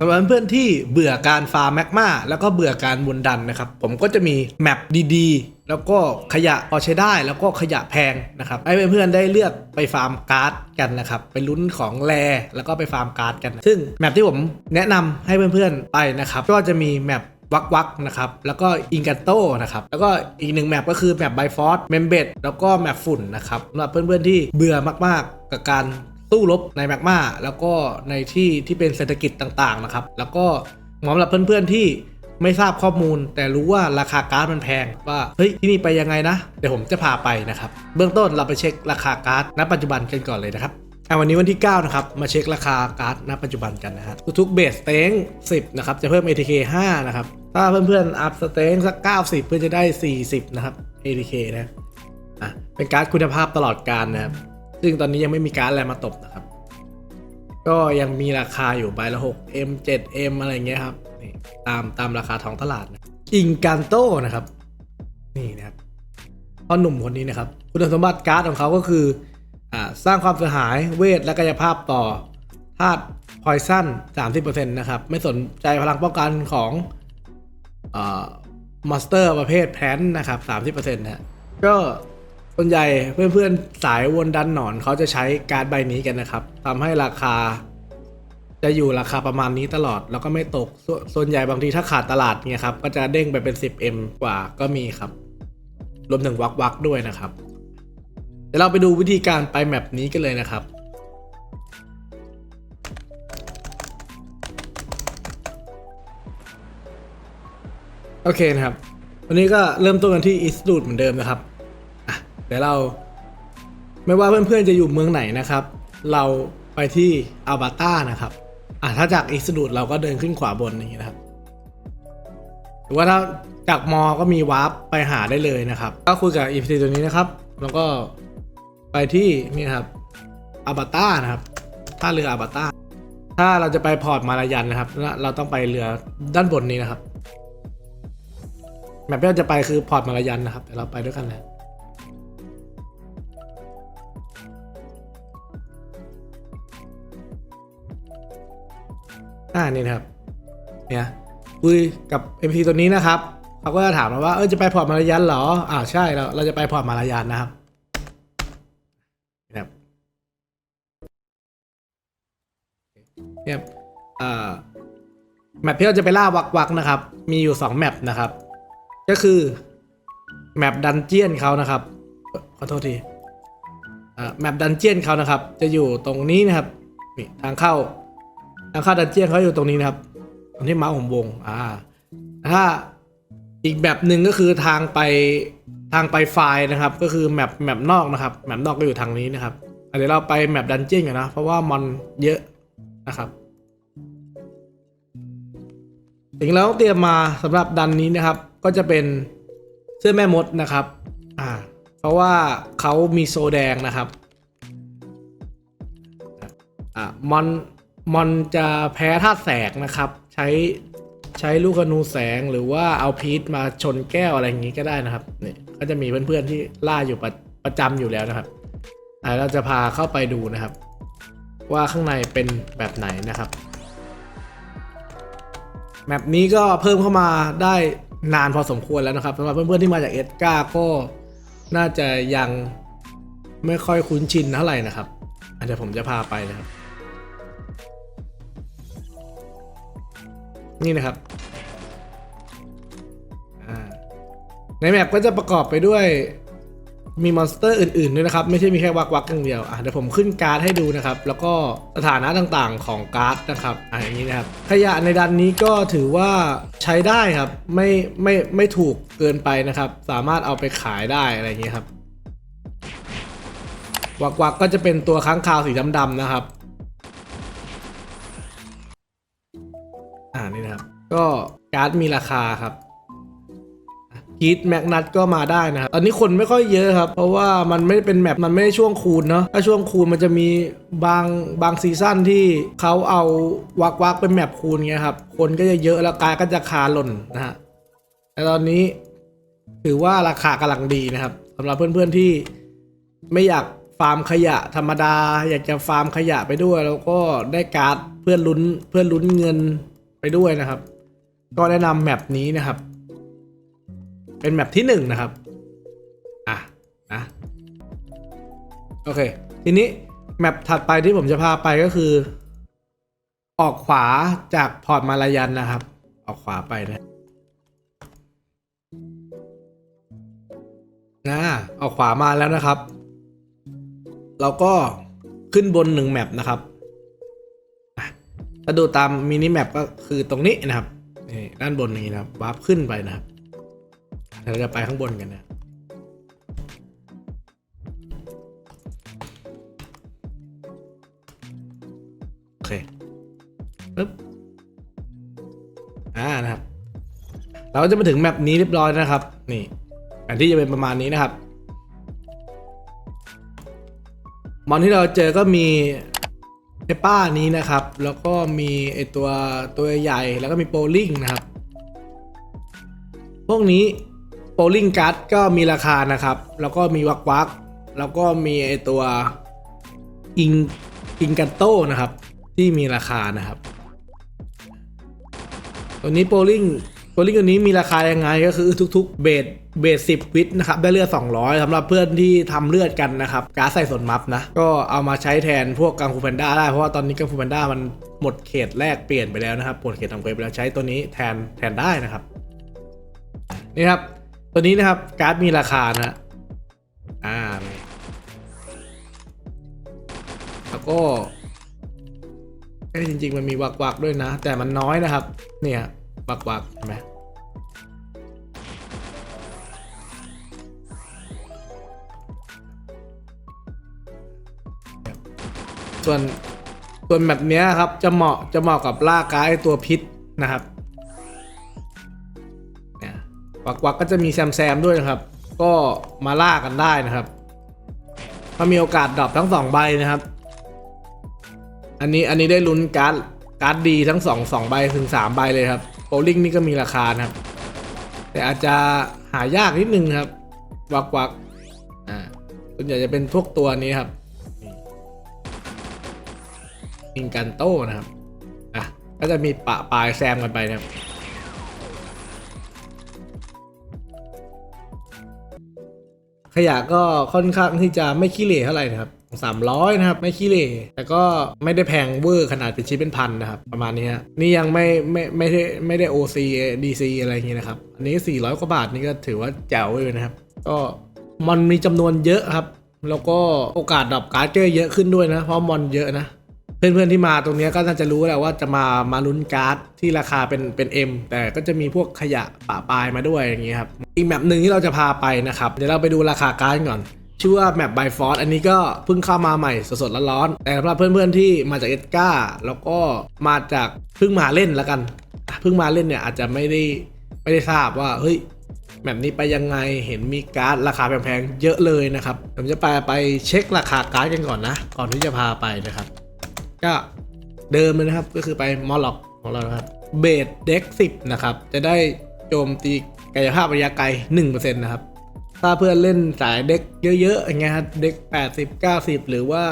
สำหรับเพื่อนที่เบื่อการฟาร์มแมกมาแล้วก็เบื่อการวนดันนะครับ ผมก็จะมีแมปดีๆ แล้วก็ขยะพอใช้ได้แล้วก็ขยะแพงนะครับให้เพื่อนๆได้เลือกไปฟาร์มการ์ดกันนะครับ ไปลุ้นของแรแล้วก็ไปฟาร์มการ์ดกัน ซึ่งแมปที่ผมแนะนำให้เพื่อนๆไปนะครับ ก็จะมีแมปวักวักนะครับ แล้วก็อิงกันโตนะครับ แล้วก็อีกหนึ่งแมปก็คือแมปไบฟอร์ดเมมเบดแล้วก็แมปฝุ่นนะครับสำหรับเพื่อนๆที่เบื่อมากๆ กับการ สู้รบในแมกมาแล้วก็ในที่ที่เป็นเศรษฐกิจต่างๆนะครับ แล้วก็เหมาะสำหรับเพื่อนๆที่ไม่ทราบข้อมูล แต่รู้ว่าราคาการ์ดมันแพงว่าเฮ้ยที่นี่ไปยังไงนะเดี๋ยวผมจะพาไปนะครับ เบื้องต้นเราไปเช็คราคาการ์ดณปัจจุบันกันก่อนเลยนะครับอะวันนี้วันที่ 9 นะครับ มาเช็คราคาการ์ดณปัจจุบันกันนะฮะทุกๆเบสสเต็ง10 นะครับ จะเพิ่ม ATK 5 นะครับ ถ้าเพื่อนๆ อัพสเต็งสัก 90 เพื่อจะได้ 40 นะครับ ATK นะอะเป็นการ์ดคุณภาพตลอดการนะครับ ซึ่งตอนนี้ยังไม่มีการ์ดอะไรมาตบนะครับ ก็ยังมีราคาอยู่ใบละ 6M 7M อะไรอย่างเงี้ยครับนี่ตามตามราคาท้องตลาดนะอิงการโตนะครับ นี่นะครับพ่อหนุ่มคนนี้นะครับ คุณสมบัติการ์ดของเขาก็คืออ่าสร้างความเสียหายเวทและกายภาพต่อธาตุพอยซัน30%นะครับ ไม่สนใจพลังป้องกันของมอนสเตอร์ประเภทแพนนะครับ 30%นะฮะก็ ส่วนใหญ่เพื่อนๆสายวนดันหนอนเขาจะใช้การ์ดใบนี้กันนะครับทำให้ราคา จะอยู่ราคาประมาณนี้ตลอด แล้วก็ไม่ตกสส่วนใหญ่บางทีถ้าขาดตลาดเนี่ยครับก็จะเด้งไปเป็น 10M กว่าก็มีครับ รวมถึงวักวักๆด้วยนะครับเดี๋ยวเราไปดูวิธีการไปแมปนี้กันเลยนะครับโอเคนะครับ วันนี้ก็เริ่มต้นกันที่อิสตูดเหมือนเดิมนะครับ อ่เดี๋ยวเรา ไม่ว่าเพื่อนๆจะอยู่เมืองไหนนะครับ เราไปที่อัลบาต้านะครับอะถ้าจากอิสตูดเราก็เดินขึ้นขวาบนอย่างนี้นะครับ หรือว่าถ้าจากมอ ก็มีวาร์ปไปหาได้เลยนะครับ ก็คุยกับอีพีตัวนี้นะครับ แล้วก็ไปที่นี่ครับอาบาต้านะครับท่าเรืออาบาต้าถ้าเราจะไปพอร์ตมาลายันนะครับ เราต้องไปเรือด้านบนนี้นะครับแมปที่เราจะไปคือพอร์ตมาลายันนะครับ แต่เราไปด้วยกันนะ อ่านี่นะครับ เนี่ยคุยกับ MP ตัวนี้นะครับเขาก็จะถามเราว่าเออจะไปพอร์ตมาลายันเหรออ่าใช่เราเราจะไปพอร์ตมาลายันนะครับนะครับเนี่ยอ่าแมปที่เราจะไปล่าวักวักนะครับ มีอยู่ 2 แมปนะครับ ก็คือแมปดันเจียนเขานะครับ ขอโทษทีอ่าแมปดันเจียนเขานะครับ จะอยู่ตรงนี้นะครับนี่ทางเข้า ทางเข้าดันเจี้ยนเขาอยู่ตรงนี้นะครับตรงที่ม้าผมวง อ่า ถ้าอีกแบบหนึ่งก็คือทางไปทางไปไฟล์นะครับ ก็คือแมปแมปนอกนะครับแมปนอกก็อยู่ทางนี้นะครับเดี๋ยวเราไปแมปดันเจี้ยนกันนะ เพราะว่ามอนเยอะนะครับสิ่งแล้วเตรียมมาสำหรับดันนี้นะครับ ก็จะเป็นเสื้อแม่มดนะครับ อ่า เพราะว่าเขามีโซแดงนะครับ อ่ามอน มอนจะแพ้ธาตุแสงนะครับ ใช้ใช้ลูกธนูแสงหรือว่าเอาพีทมาชนแก้วอะไรอย่างนี้ก็ได้นะครับเนี่ยก็จะมีเพื่อนๆที่ล่าอยู่ประประจำอยู่แล้วนะครับอ่เราจะพาเข้าไปดูนะครับ ว่าข้างในเป็นแบบไหนนะครับแมปนี้ก็เพิ่มเข้ามาได้นานพอสมควรแล้วนะครับสำหรับเพื่อนๆที่มาจากเอสกาก็น่าจะยังไม่ค่อยคุ้นชินเท่าไหร่นะครับอะเดี๋ยวผมจะพาไปนะครับ นี่นะครับในแมปก็จะประกอบไปด้วยมีมอนสเตอร์อื่น ๆ ด้วยนะครับ ไม่ใช่มีแค่วักวักอย่างเดียวอะเดี๋ยวผมขึ้นการ์ดให้ดูนะครับ แล้วก็สถานะต่างๆของการ์ดนะครับอะอย่างนี้นะครับขยะในดันนี้ก็ถือว่าใช้ได้ครับ ไม่ไม่ไม่ถูกเกินไปนะครับ สามารถเอาไปขายได้อะไรอย่างนี้ครับวักวักก็จะเป็นตัวค้างคาวสีดำๆนะครับ อ่านี่นะครับ ก็การ์ดมีราคาครับกีดแมกนัทก็มาได้นะครับ ตอนนี้คนไม่ค่อยเยอะครับ เพราะว่ามันไม่ได้เป็นแมปมันไม่ได้ช่วงคูณเนาะ ถ้าช่วงคูณมันจะมีบางบางซีซั่นที่เขาเอาวักวักเป็นแมปคูณเงี้ยครับ คนก็จะเยอะแล้วการดก็จะคาหล่นนะฮะ แต่ตอนนี้ถือว่าราคากำลังดีนะครับสำหรับเพื่อนๆที่ไม่อยากฟาร์มขยะธรรมดา อยากจะฟาร์มขยะไปด้วย แล้วก็ได้การ์ดเพื่อนลุ้นเพื่อนลุ้นเงิน ด้วยนะครับ ก็แนะนำแมปนี้นะครับ เป็นแมปที่หนึ่งนะครับ อะนะโอเค ทีนี้แมปถัดไปที่ผมจะพาไปก็คือ ออกขวาจากพอร์ตมาลายันนะครับ ออกขวาไปนะนะออกขวามาแล้วนะครับ เราก็ขึ้นบนหนึ่งแมปนะครับ ถ้าดูตามมินิแมปก็คือตรงนี้นะครับนี่ด้านบนนี้นะครับวาร์ปขึ้นไปนะครับเราจะไปข้างบนกันนะโอเคปึ๊บอ่านะครับ เราก็จะมาถึงแมปนี้เรียบร้อยนะครับ นี่แผนที่จะเป็นประมาณนี้นะครับ มอนที่เราเจอก็มี ไอป้านี้นะครับ แล้วก็มีไอตัวตัวใหญ่แล้วก็มีโปลิงนะครับ พวกนี้โปลิงการ์ดก็มีราคานะครับ แล้วก็มีวักวักแล้วก็มีไอตัวอิงอิงกันโตนะครับ ที่มีราคานะครับ ตัวนี้โปลิงโปลิงตัวนี้มีราคายังไงก็คือทุกๆเบส เบสสิบวิตนะครับได้เลือด 200สำหรับเพื่อนที่ทำเลือดกันนะครับการดใส่ส่วนมัฟนะ ก็เอามาใช้แทนพวกกังฟูแพนด้าได้เพราะว่าตอนนี้กังฟูแพนด้ามันหมดเขตแรกเปลี่ยนไปแล้วนะครับหมดเขตทำเควสไปแล้วใช้ตัวนี้แทนแทนได้นะครับนี่ครับตัวนี้นะครับการ์ดมีราคานะอ่าแล้วก็เอ้จริงๆ มันมีวักวักๆด้วยนะ แต่มันน้อยนะครับ เนี่ยวักวักๆเห็นไหม ส่วนส่วนแบบเนี้ยครับจะเหมาะจะเหมาะกับล่าการ์ดตัวพิษนะครับเนี่ยวักวักก็จะมีแซมแซมด้วยนะครับ ก็มาล่ากันได้นะครับถ้ามีโอกาสดรอปทั้งสองใบนะครับ อันนี้อันนี้ได้ลุ้นการ์ดการ์ดดีทั้งสองสองใบถึงสามใบเลยครับโบลิ่งนี่ก็มีราคานะครับ แต่อาจจะหายากนิดนึงครับ วักวักอ่าส่วนใหญ่จะเป็นพวกตัวนี้ครับ อิงกันโต้นะครับ อะ ก็จะมีปะปลายแซมกันไปนะครับขยะก็ค่อนข้างที่จะไม่ขี้เหร่เท่าไหร่นะครับสามร้อยนะครับ ไม่ขี้เหร่แต่ก็ไม่ได้แพงเวอร์ขนาดเป็นชิ้นเป็นพันนะครับ ประมาณนี้ฮะนี่ยังไม่ไม่ไม่ได้ไม่ได้ OC DC อะไรอย่างงี้นะครับ อันนี้400กว่าบาทนี่ก็ถือว่าแจ๋วเลยนะครับ ก็มอนมีจำนวนเยอะครับ แล้วก็โอกาสดรอปการ์ดเยอะขึ้นด้วยนะ เพราะมอนเยอะนะ เพื่อนๆที่มาตรงนี้ก็น่าจะรู้แหละว่าจะมามาลุ้นการ์ดที่ราคาเป็นเป็น M แต่ก็จะมีพวกขยะปะปลายมาด้วยอย่างเงี้ยครับอีกแมปหนึ่งที่เราจะพาไปนะครับเดี๋ยวเราไปดูราคาการ์ดก่อนชื่อว่าแมปไบฟอร์อันนี้ก็เพิ่งเข้ามาใหม่สดๆร้อนๆแต่สำหรับเพื่อนๆที่มาจากเอสกาแล้วก็มาจากเพิ่งมาเล่นแล้วกันเพิ่งมาเล่นเนี่ยอาจจะไม่ได้ไม่ได้ทราบว่าเฮ้ยแบบนี้ไปยังไงเห็นมีการ์ดราคาแพงๆเยอะเลยนะครับผมจะไปไปเช็คราคาการ์ดกันก่อนนะ ก่อนที่จะพาไปนะครับ ก็เดิมเลยนะครับก็คือไปมอลล็อกของเรานะครับเบสเด็กสิบนะครับ จะได้โจมตีกายภาพระยะไกล1%นะครับ ถ้าเพื่อนเล่นสายเด็กเยอะๆอย่างเงี้ยครับเด็ก80 90หรือว่า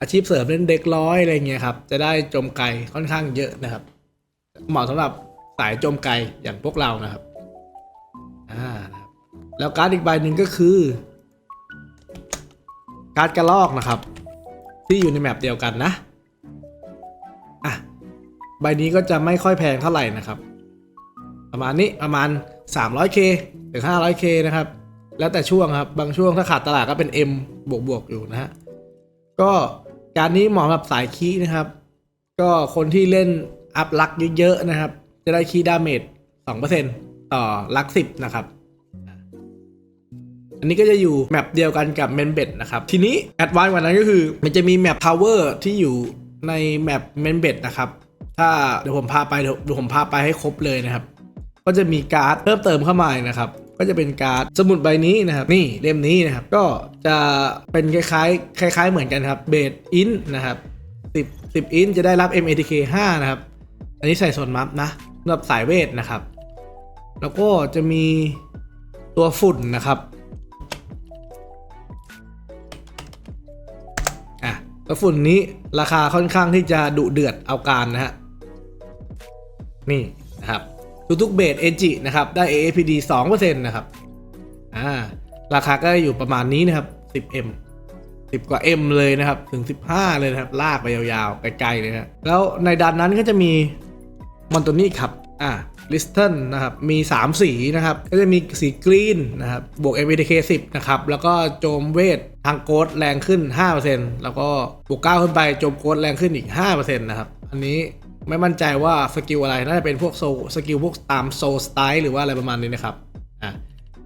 อาชีพเสริมเล่นเด็กร้อยอะไรเงี้ยครับ จะได้โจมไกลค่อนข้างเยอะนะครับ เหมาะสำหรับสายโจมไกลอย่างพวกเรานะครับอ่าแล้วการ์ดอีกใบหนึ่งก็คือการ์ดกระลอกนะครับ ที่อยู่ในแมปเดียวกันนะ ใบนี้ก็จะไม่ค่อยแพงเท่าไหร่นะครับ ประมาณนี้ประมาณ 300k ถึง 500k นะครับ แล้วแต่ช่วงครับ บางช่วงถ้าขาดตลาดก็เป็น M บวกบวกอยู่นะฮะ ก็การนี้เหมาะสำหรับสายคีนะครับ ก็คนที่เล่นอัพลักเยอะๆนะครับ จะได้คีดาเมจ2%ต่อลัก 10 นะครับอันนี้ก็จะอยู่แมปเดียวกันกับเมนเบดนะครับ ทีนี้แอดวานกว่านั้นก็คือ มันจะมีแมป Power ที่อยู่ในแมปเมนเบดนะครับ ถ้าเดี๋ยวผมพาไปเดี๋ยวผมพาไปให้ครบเลยนะครับ ก็จะมีการ์ดเพิ่มเติมเข้ามานะครับ ก็จะเป็นการ์ดสมุดใบนี้นะครับ นี่เล่มนี้นะครับ ก็จะเป็นคล้ายๆ คล้าย ๆ เหมือนกันครับเบสอินนะครับ10 10 อินจะได้รับ MATK 5 นะครับ อันนี้ใส่ส่วนมัฟนะสำหรับสายเวทนะครับ แล้วก็จะมีตัวฝุ่นนะครับแล้วฝุ่นนี้ราคาค่อนข้างที่จะดุเดือดเอาการนะฮะ นี่นะครับทุกๆเบสเอจินะครับได้ AAPD 2%นะครับอ่าราคาก็อยู่ประมาณนี้นะครับ 10M 10 กว่า M เลยนะครับ ถึง 15 เลยนะครับ ลากไปยาวๆ ไกลๆเลยนะแล้วในดันนั้นก็จะมีมอนโตนี่ครับ อ่าลิสตันนะครับ มี 3 สีนะครับ ก็จะมีสีกรีนนะครับ บวก MBTK 10 นะครับ แล้วก็โจมเวททางโกดแรงขึ้น 5%แล้วก็บวก 9 ขึ้นไป โจมโกดแรงขึ้นอีก 5%นะครับ อันนี้ ไม่มั่นใจว่าสกิลอะไร น่าจะเป็นพวกโซสกิลพวกตามโซสไตล์หรือว่าอะไรประมาณนี้นะครับอะ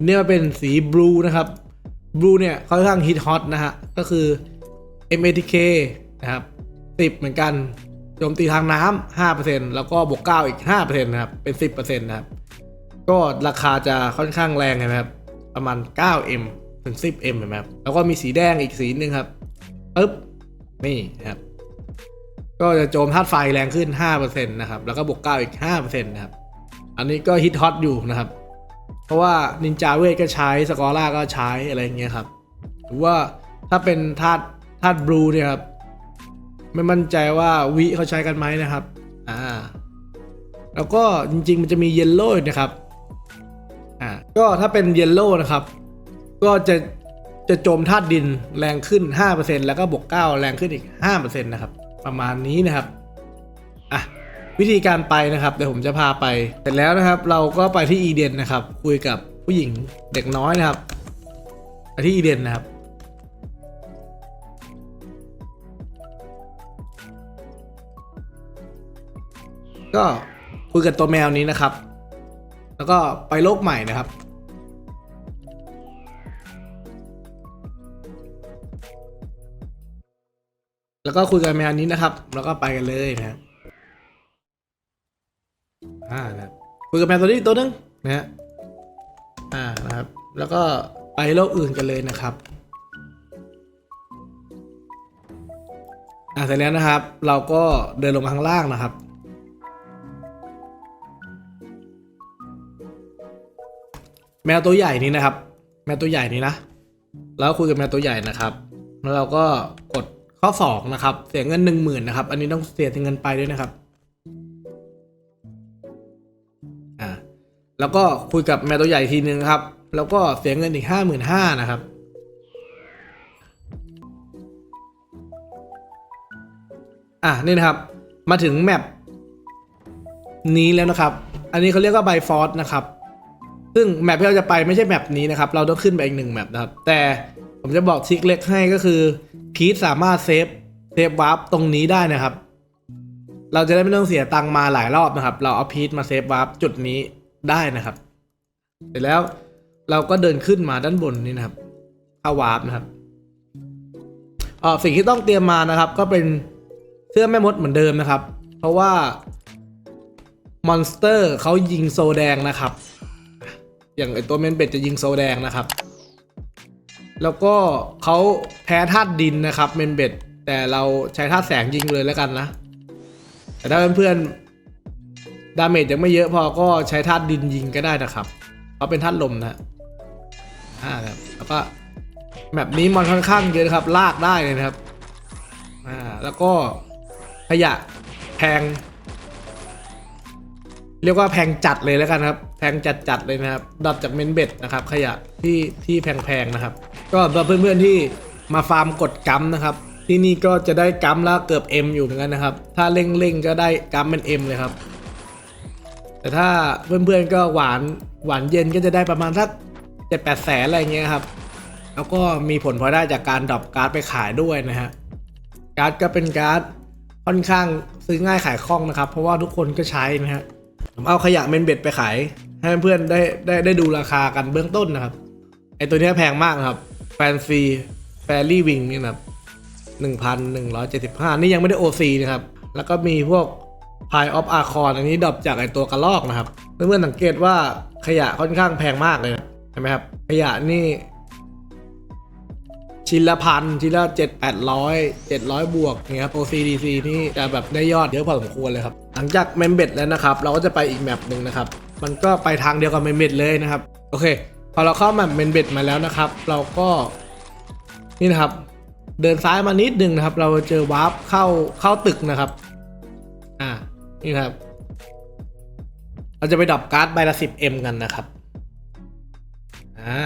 เนี่ยเป็นสีบลูนะครับบลูเนี่ยค่อนข้างฮิตฮอตนะฮะ ก็คือ MATK นะครับ10 เหมือนกันโจมตีทางน้ำ5%แล้วก็บวก 9 อีก 5%นะครับ เป็น 10%นะครับ ก็ราคาจะค่อนข้างแรงเห็นไหมครับ ประมาณ 9M ถึง 10M เห็นไหมครับ แล้วก็มีสีแดงอีกสีหนึ่งครับปึ๊บ นี่นะครับ ก็จะโจมธาตุไฟแรงขึ้น 5%นะครับ แล้วก็บวก 9 อีก 5%นะครับ อันนี้ก็ฮิตฮอตอยู่นะครับ เพราะว่านินจาเวทก็ใช้ สกอร่าก็ใช้อะไรอย่างเงี้ยครับ หรือว่าถ้าเป็นธาตุธาตุบลูเนี่ยครับ ไม่มั่นใจว่าวิเขาใช้กันไหมนะครับ อ่า แล้วก็จริง ๆ มันจะมีเยลโล่นะครับ อ่า ก็ถ้าเป็นเยลโล่นะครับ ก็จะจะโจมธาตุดินแรงขึ้น 5%แล้วก็บวก 9 แรงขึ้นอีก 5%นะครับ ประมาณนี้นะครับอะวิธีการไปนะครับเดี๋ยวผมจะพาไปเสร็จแล้วนะครับ เราก็ไปที่อีเดนนะครับ คุยกับผู้หญิงเด็กน้อยนะครับไปที่อีเดนนะครับก็คุยกับตัวแมวนี้นะครับ แล้วก็ไปโลกใหม่นะครับ แล้วก็คุยกับแมวนี้นะครับ แล้วก็ไปกันเลยนะอ่านะครับคุยกับแมวตัวนี้ตัวนึงนะฮะอ่านะครับ แล้วก็ไปโลกอื่นกันเลยนะครับอ่าเสร็จแล้วนะครับ เราก็เดินลงมาข้างล่างนะครับแมวตัวใหญ่นี้นะครับ แมวตัวใหญ่นี้นะ แล้วคุยกับแมวตัวใหญ่นะครับ แล้วเราก็กด ข้อสองนะครับ เสียเงินหนึ่งหมื่นนะครับ อันนี้ต้องเสียเงินไปด้วยนะครับ อ่า แล้วก็คุยกับแมวตัวใหญ่ทีนึงครับ แล้วก็เสียเงินอีกห้าหมื่นห้านะครับ อะนี่นะครับ มาถึงแมปนี้แล้วนะครับ อันนี้เขาเรียกว่าไบฟอร์นะครับ ซึ่งแมปที่เราจะไปไม่ใช่แมปนี้นะครับ เราต้องขึ้นไปอีกหนึ่งแมปนะครับ แต่ผมจะบอกทริคเล็กให้ก็คือ พีทสามารถเซฟเซฟวาร์ปตรงนี้ได้นะครับ เราจะได้ไม่ต้องเสียตังมาหลายรอบนะครับ เราเอาพีทมาเซฟวาร์ปจุดนี้ได้นะครับ เสร็จแล้วเราก็เดินขึ้นมาด้านบนนี่นะครับเข้าวาร์ปนะครับออสิ่งที่ต้องเตรียมมานะครับ ก็เป็นเสื้อแม่มดเหมือนเดิมนะครับ เพราะว่ามอนสเตอร์เขายิงโซแดงนะครับ อย่างไอตัวเมนเบ็ดจะยิงโซแดงนะครับ แล้วก็เขาแพ้ธาตุดินนะครับเมนเบ็ดแต่เราใช้ธาตุแสงยิงเลยแล้วกันนะ แต่ถ้าเพื่อนๆดาเมจยังไม่เยอะพอก็ใช้ธาตุดินยิงก็ได้นะครับเพราะเป็นธาตุลมนะอ่าครับแล้วก็แบบนี้มันค่อนข้างเยอะครับ ลากได้เลยนะครับอ่าแล้วก็ขยะแพง เรียกว่าแพงจัดเลยแล้วกันครับ แพงจัดจัดเลยนะครับ ดับจากเมนเบ็ดนะครับ ขยะที่ที่แพงๆนะครับ ก็สำหรับเพื่อนๆที่มาฟาร์มกดกัมนะครับ ที่นี่ก็จะได้กัมละเกือบ M อยู่เหมือนกันนะครับ ถ้าเร่งๆก็ได้กัมเป็น M เลยครับ แต่ถ้าเพื่อนๆก็หวานหวานเย็นก็จะได้ประมาณสักเจ็ดแปดแสนอะไรเงี้ยครับ แล้วก็มีผลพลอได้จากการดรอปการ์ดไปขายด้วยนะฮะการ์ดก็เป็นการ์ดค่อนข้างซื้อง่ายขายคล่องนะครับ เพราะว่าทุกคนก็ใช้นะฮะผมเอาขยะเมนเบ็ดไปขาย ให้เพื่อนๆได้ได้ได้ดูราคากันเบื้องต้นนะครับไอตัวนี้แพงมากนะครับ แฟนซีแฟรี่วิงนี่นะครับหนึ่งพันหนึ่งร้อยเจ็ดสิบห้านี่ยังไม่ได้โอซีนะครับ แล้วก็มีพวกพายออฟอาร์คอนอันนี้ดรอปจากไอตัวกระลอกนะครับ เพื่อนๆสังเกตว่าขยะค่อนข้างแพงมากเลยนะเห็นไหมครับ ขยะนี่ ชิ้นละพันชิ้นละเจ็ดแปดร้อยเจ็ดร้อยบวกอย่างเงี้ยครับ OCDC นี่จะแบบได้ยอดเยอะพอสมควรเลยครับ หลังจากเมมเบ็ดแล้วนะครับ เราก็จะไปอีกแมปหนึ่งนะครับ มันก็ไปทางเดียวกับเมมเบ็ดเลยนะครับ โอเค อเราเข้ามปเมมเบ็ดมาแล้วนะครับ เราก็นี่นะครับ เดินซ้ายมานิดนึงนะครับ เราเจอวาร์ปเข้าเข้าตึกนะครับ อ่านี่ครับ เราจะไปดรอปการ์ดใบละสิบเอ็มกันนะครับอ่า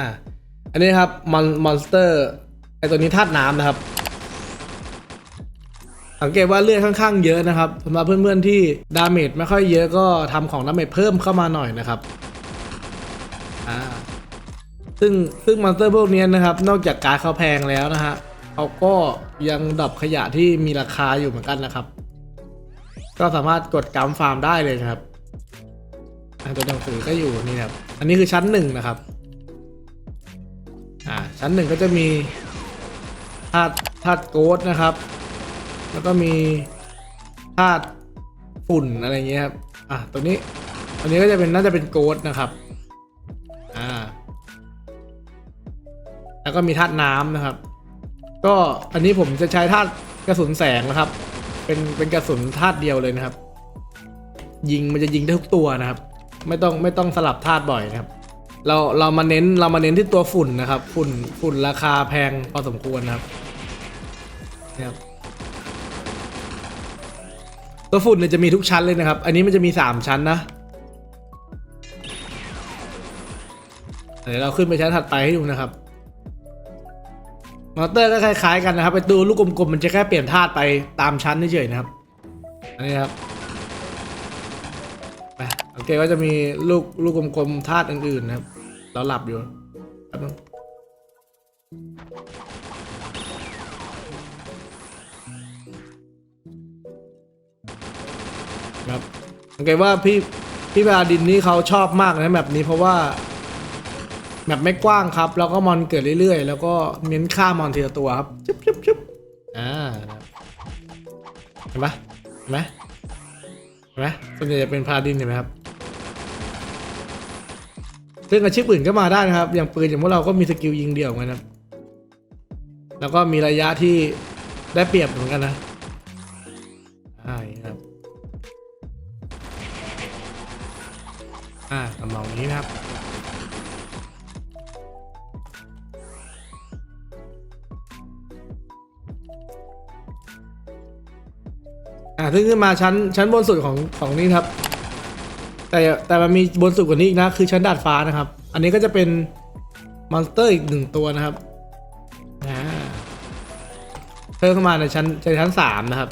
อันนี้ครับมอนมอนสเตอร์ไอตัวนี้ธาตุน้ำนะครับสังเกตว่าเลือดค่อนข้างเยอะนะครับสำหรับเพื่อนๆที่ดาเมจไม่ค่อยเยอะก็ทำของดาเมจเพิ่มเข้ามาหน่อยนะครับ ซึ่งซึ่งมอนสเตอร์พวกนี้นะครับ นอกจากการเขาแพงแล้วนะฮะเขาก็ยังดรอปขยะที่มีราคาอยู่เหมือนกันนะครับ ก็สามารถกดกำฟาร์มได้เลยนะครับตัวหนังสือก็อยู่นี่นะครับ อันนี้คือชั้นหนึ่งนะครับ อ่า ชั้นหนึ่งก็จะมีธาตุธาตุโกดนะครับ แล้วก็มีธาตุฝุ่นอะไรเงี้ยครับ อะ ตัวนี้ตัวนี้ก็จะเป็นน่าจะเป็นโกดนะครับ แล้วก็มีธาตุน้ำนะครับ ก็อันนี้ผมจะใช้ธาตุกระสุนแสงนะครับ เป็นเป็นกระสุนธาตุเดียวเลยนะครับ ยิงมันจะยิงได้ทุกตัวนะครับ ไม่ต้องไม่ต้องสลับธาตุบ่อยนะครับ เราเรามาเน้นเรามาเน้นที่ตัวฝุ่นนะครับ ฝุ่นฝุ่นราคาแพงพอสมควรนะครับนะครับตัวฝุ่นเนี่ยจะมีทุกชั้นเลยนะครับ อันนี้มันจะมีสามชั้นนะเดี๋ยวเราขึ้นไปชั้นถัดไปให้ดูนะครับ มอเตอร์ก็คล้ายๆกันนะครับไปดูลูกกลมๆมันจะแค่เปลี่ยนธาตุไปตามชั้นเฉยๆนะครับ อันนี้ครับไปโอเคก็จะมีลูกลูกกลมๆธาตุอื่นๆนะครับ เราหลับอยู่แป๊บครับสังเกตว่าพี่พี่บาดินนี่เขาชอบมากนะแบบนี้เพราะว่า แบบไม่กว้างครับ แล้วก็มอนเกิดเรื่อยๆ แล้วก็เน้นฆ่ามอนทีละตัวครับจุ๊บจุ๊บจุ๊บอ่าเห็นปะเห็นไหมเห็นไหมส่วนใหญ่จะเป็นพาดินเห็นไหมครับซึ่งอาชีพอื่นก็มาได้นะครับ อย่างปืนอย่างพวกเราก็มีสกิลยิงเดี่ยวเหมือนกันแล้วก็มีระยะที่ได้เปรียบเหมือนกันนะใช่ครับ อ่าทำนองนี้นะครับ อ่าซึ่งขึ้นมาชั้นชั้นบนสุดของของนี่ครับ แต่แต่มันมีบนสุดกว่านี้อีกนะ คือชั้นดาดฟ้านะครับ อันนี้ก็จะเป็นมอนสเตอร์อีกหนึ่งตัวนะครับเพิ่มเข้ามาในชั้นในชั้นสามนะครับ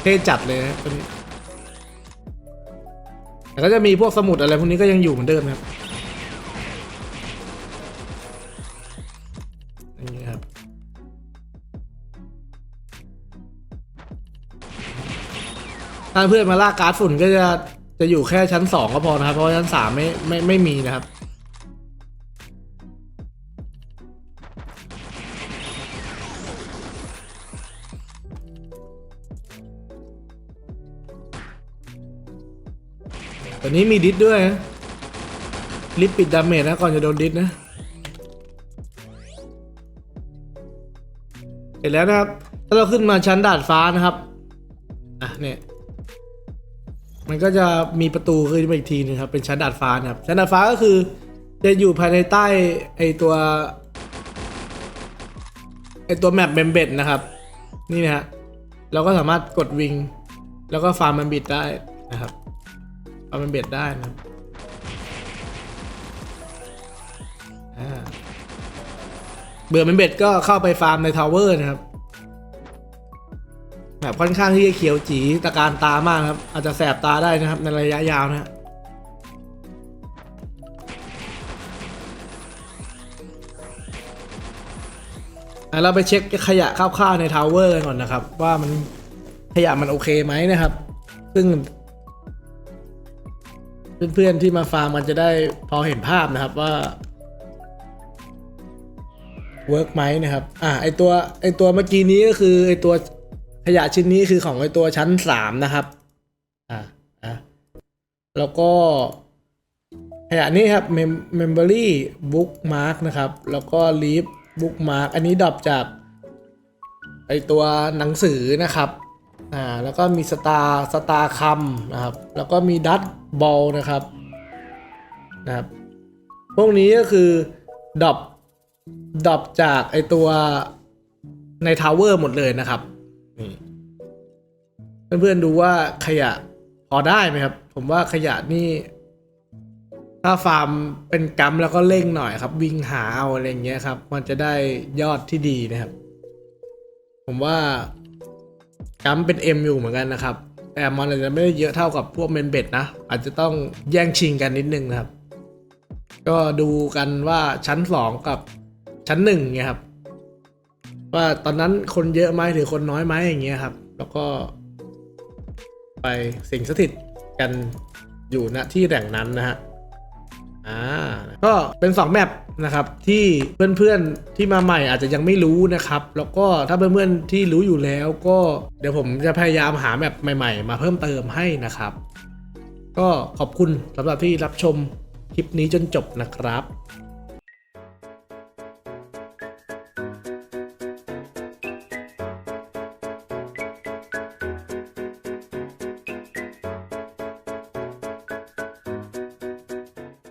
เท่จัดเลยนะตัวนี้แต่ก็จะมีพวกสมุดอะไรพวกนี้ก็ยังอยู่เหมือนเดิมครับ ถ้าเพื่อนมาลากการ์ดฝุ่นก็จะจะอยู่แค่ชั้นสองก็พอนะครับ เพราะชั้นสามไม่ไม่ไม่มีนะครับตัวนี้มีดิสด้วยนะลิปปิดดาเมจนะก่อนจะโดนดิสนะเสร็จแล้วนะครับ ถ้าเราขึ้นมาชั้นดาดฟ้านะครับ อะเนี่ย มันก็จะมีประตูขึ้นมาอีกทีนึงครับเป็นชั้นดาดฟ้านะครับชั้นดาดฟ้าก็คือ จะอยู่ภายในใต้ไอตัวไอตัวแมปเบมเบ็ดนะครับ นี่นะฮะเราก็สามารถกดวิง แล้วก็ฟาร์มมันบิดได้นะครับฟาร์มมันเบ็ดได้นะครับอ่าเบื่อมันเบ็ดก็เข้าไปฟาร์มในทาวเวอร์นะครับ แบบค่อนข้างที่จะเขียวจีตะการตามากครับ อาจจะแสบตาได้นะครับในระยะยาวนะฮะเราไปเช็คขยะคร่าวๆในทาวเวอร์กันก่อนนะครับ ว่ามันขยะมันโอเคไหมนะครับ ซึ่ง เพื่อนๆที่มาฟาร์มมันจะได้พอเห็นภาพนะครับว่าเวิร์กไหมนะครับ อ่า ไอตัว ไอตัวเมื่อกี้นี้ก็คือ ไอตัว ขยะชิ้นนี้คือของไอตัวชั้นสามนะครับ อ่าอะแล้วก็ขยะนี้ครับ Mem- memory bookmark นะครับ แล้วก็ leaf bookmark อันนี้ดรอปจากไอตัวหนังสือนะครับ อ่า แล้วก็มีสตาร์สตาร์คัมนะครับ แล้วก็มีดัตบอลนะครับ นะครับ พวกนี้ก็คือดรอปดรอปจากไอตัวในทาวเวอร์หมดเลยนะครับนี่ เพื่อนๆดูว่าขยะพอได้ไหมครับ ผมว่าขยะนี่ถ้าฟาร์มเป็นกัมแล้วก็เร่งหน่อยครับ วิ่งหาเอาอะไรอย่างเงี้ยครับ มันจะได้ยอดที่ดีนะครับ ผมว่ากัมเป็น M อยู่เหมือนกันนะครับ แต่มันอาจจะไม่ได้เยอะเท่ากับพวกเมนเบ็ดนะ อาจจะต้องแย่งชิงกันนิดนึงนะครับ ก็ดูกันว่าชั้นสองกับชั้นหนึ่งเนี่ยครับ ว่าตอนนั้นคนเยอะไหมหรือคนน้อยไหมอย่างเงี้ยครับ แล้วก็ ไปสิงสถิตกันอยู่ณที่แหล่งนั้นนะฮะอ่าก็เป็น 2 แมปนะครับที่เพื่อนๆที่มาใหม่อาจจะยังไม่รู้นะครับ แล้วก็ถ้าเพื่อนๆที่รู้อยู่แล้วก็เดี๋ยวผมจะพยายามหาแมปใหม่ๆ มาเพิ่มเติมให้นะครับ ก็ขอบคุณสำหรับที่รับชมคลิปนี้จนจบนะครับ